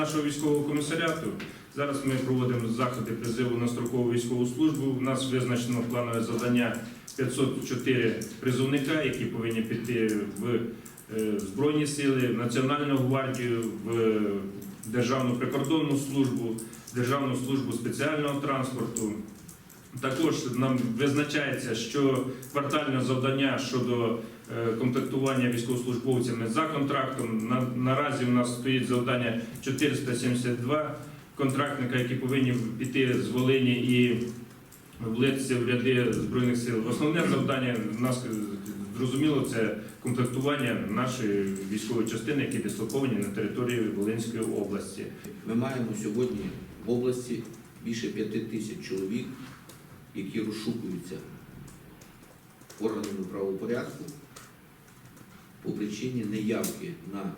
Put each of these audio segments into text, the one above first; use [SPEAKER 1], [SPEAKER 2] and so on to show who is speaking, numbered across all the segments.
[SPEAKER 1] нашого військового комісаріату. Зараз ми проводимо заходи призиву на строкову військову службу. У нас визначено планове завдання 504 призовника, які повинні піти в е, Збройні сили, в Національну гвардію, в Державну прикордонну службу, Державну службу спеціального транспорту. Також нам визначається, що квартальне завдання щодо е, комплектування військовослужбовцями за контрактом. На, наразі у нас стоїть завдання 472 контрактника, які повинні піти з Волині і влитися в ряди Збройних сил. Основне завдання в нас е, зрозуміло це комплектування нашої військової частини, які дислоковані на території Волинської області.
[SPEAKER 2] Ми маємо сьогодні в області більше п'яти тисяч чоловік, які розшукуються органами правопорядку по причині неявки на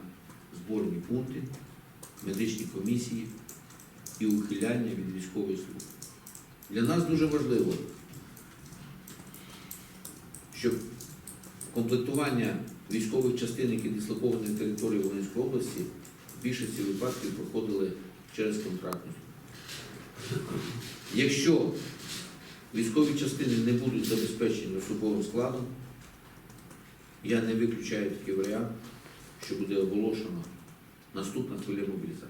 [SPEAKER 2] зборні пункти, медичні комісії і ухиляння від військової служби. Для нас дуже важливо, щоб комплектування військових частин, які дислоковані на території Волинської області, в більшості випадків проходили через контрактну. Якщо військові частини не будуть забезпечені особовим складом, я не виключаю такий варіант, що буде оголошено наступна хвиля мобілізації.